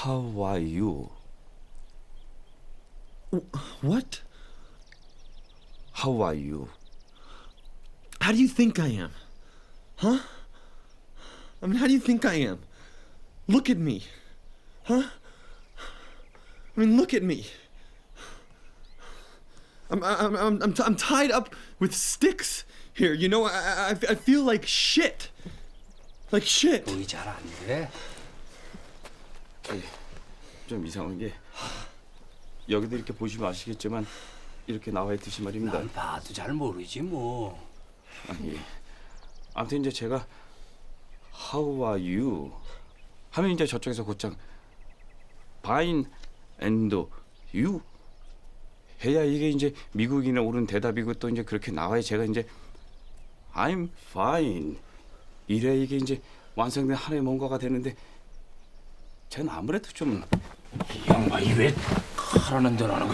How are you? What? How are you? How do you think I am? Huh? I mean, how do you think I am? Look at me. Huh? I mean, look at me. I'm, I'm, I'm, I'm, t- I'm tied up with sticks here. You know, I, I, I feel like shit. Like shit. 몸이 잘 안 돼. 좀 이상한 게 여기도 이렇게 보시면 아시겠지만 이렇게 나와 있듯이 말입니다. 난 봐도 잘 모르지 뭐. 아니, 아무튼 이제 제가 How are you? 하면 이제 저쪽에서 곧장 Fine and you 해야 이게 이제 미국인의 옳은 대답이고 또 이제 그렇게 나와야 제가 이제 I'm fine 이래 이게 이제 완성된 하나의 뭔가가 되는데 저는 아무래도 좀 이 양반이 왜 하라는 대로 안 하고